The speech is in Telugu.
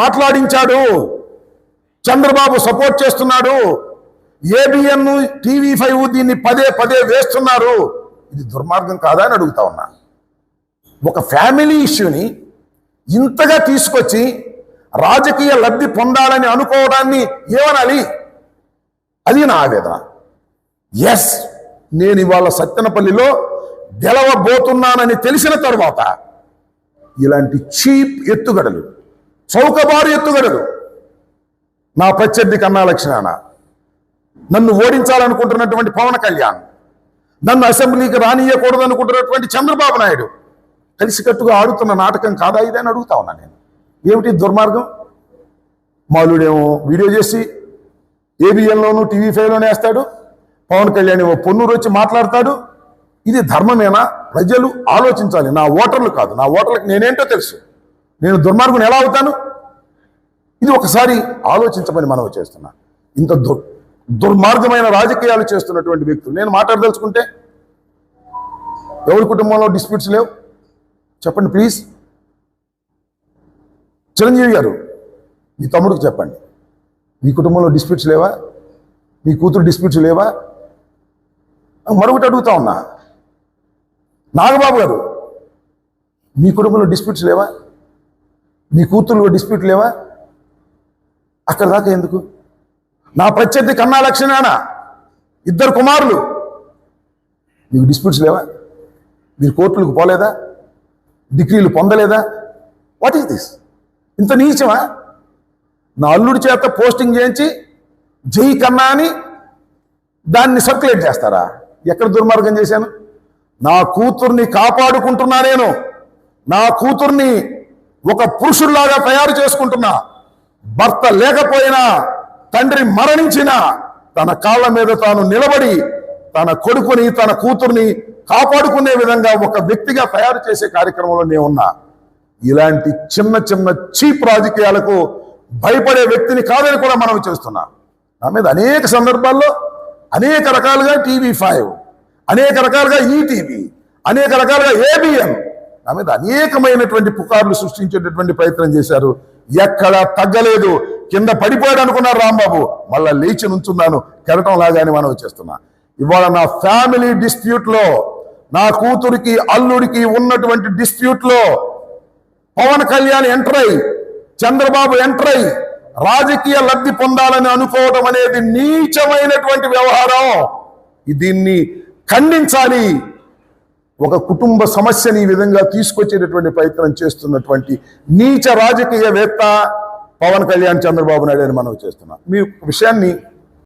మాట్లాడించాడు. చంద్రబాబు సపోర్ట్ చేస్తున్నాడు. ఏబిఎన్ టీవీ ఫైవ్ దీన్ని పదే పదే వేస్తున్నారు. ఇది దుర్మార్గం కాదా అని అడుగుతా ఉన్నా. ఒక ఫ్యామిలీ ఇష్యూని ఇంతగా తీసుకొచ్చి రాజకీయ లబ్ధి పొందాలని అనుకోవడాన్ని ఏమనాలి? అది నా ఆవేదన. ఎస్ నేను ఇవాళ సత్తెనపల్లిలో గెలవబోతున్నానని తెలిసిన తర్వాత ఇలాంటి చీప్ ఎత్తుగడలు చౌకబారు ఎత్తుగడలు నా ప్రత్యర్థి కన్నా లక్షణాన నన్ను ఓడించాలనుకుంటున్నటువంటి పవన్ కళ్యాణ్ నన్ను అసెంబ్లీకి రానియకూడదు అనుకుంటున్నటువంటి చంద్రబాబు నాయుడు కలిసికట్టుగా ఆడుతున్న నాటకం కాదా ఇదని అడుగుతా ఉన్నా నేను. ఏమిటి దుర్మార్గం? మాలుడేమో వీడియో చేసి ఏబిఎన్లోను టీవీ ఫైవ్లోనే వేస్తాడు. పవన్ కళ్యాణ్ ఏమో పొన్నూరు వచ్చి మాట్లాడతాడు. ఇది ధర్మమేనా? ప్రజలు ఆలోచించాలి. నా ఓటర్లు కాదు. నా ఓటర్లకు నేనేంటో తెలుసు. నేను దుర్మార్గుని ఎలా అవుతాను? ఇది ఒకసారి ఆలోచించమని మనం చేస్తున్నా. ఇంత దుర్ దుర్మార్గమైన రాజకీయాలు చేస్తున్నటువంటి వ్యక్తులు. నేను మాట్లాడదలుచుకుంటే ఎవరి కుటుంబంలో డిస్ప్యూట్స్ లేవు? చెప్పండి ప్లీజ్. చిరంజీవి గారు మీ తమ్ముడికి చెప్పండి. మీ కుటుంబంలో డిస్ప్యూట్స్ లేవా? మీ కూతురు డిస్ప్యూట్స్ లేవా? మరొకటి అడుగుతా ఉన్నా. నాగబాబు గారు మీ కుటుంబంలో డిస్ప్యూట్స్ లేవా? మీ కూతురు డిస్ప్యూట్ లేవా? అక్కడ దాకా ఎందుకు? నా ప్రత్యర్థి కన్నా లక్షణాన ఇద్దరు కుమారులు. మీకు డిస్ప్యూట్స్ లేవా? మీరు కోర్టులకు పోలేదా? డిగ్రీలు పొందలేదా? వాట్ ఈస్ దిస్ ఇంత నీచమా? నా అల్లుడి చేత పోస్టింగ్ చేయించి జై కన్నా అని దాన్ని సర్క్యులేట్ చేస్తారా? ఎక్కడ దుర్మార్గం చేశాను? నా కూతుర్ని కాపాడుకుంటున్నా నేను. నా కూతుర్ని ఒక పురుషుల్లాగా తయారు చేసుకుంటున్నా భర్త లేకపోయినా తండ్రి మరణించిన తన కాళ్ళ మీద తాను నిలబడి తన కొడుకుని తన కూతుర్ని కాపాడుకునే విధంగా ఒక వ్యక్తిగా తయారు చేసే కార్యక్రమంలో నేను ఉన్నా. ఇలాంటి చిన్న చిన్న చీప్ రాజకీయాలకు భయపడే వ్యక్తిని కాదని కూడా మనం చేస్తున్నా. నా మీద అనేక సందర్భాల్లో అనేక రకాలుగా టీవీ ఫైవ్ అనేక రకాలుగా ఈటీవీ అనేక రకాలుగా ఏబిఎన్ నా మీద అనేకమైనటువంటి పుకార్లు సృష్టించేటటువంటి ప్రయత్నం చేశారు. ఎక్కడా తగ్గలేదు. కింద పడిపోయాడు అనుకున్నారు రాంబాబు. మళ్ళా లేచి నుంచున్నాను. కెరటం లాగానే మనం చేస్తున్నా. ఇవాళ నా ఫ్యామిలీ డిస్ప్యూట్లో నా కూతురికి అల్లుడికి ఉన్నటువంటి డిస్ప్యూట్లో పవన్ కళ్యాణ్ ఎంటర్ అయి చంద్రబాబు ఎంటర్ అయి రాజకీయ లబ్ధి పొందాలని అనుకోవడం అనేది నీచమైనటువంటి వ్యవహారం. దీన్ని ఖండించాలి. ఒక కుటుంబ సమస్యని ఈ విధంగా తీసుకొచ్చేటటువంటి ప్రయత్నం చేస్తున్నటువంటి నీచ రాజకీయవేత్త పవన్ కళ్యాణ్ చంద్రబాబు నాయుడు అని మనం చేస్తున్నాం. మీ విషయాన్ని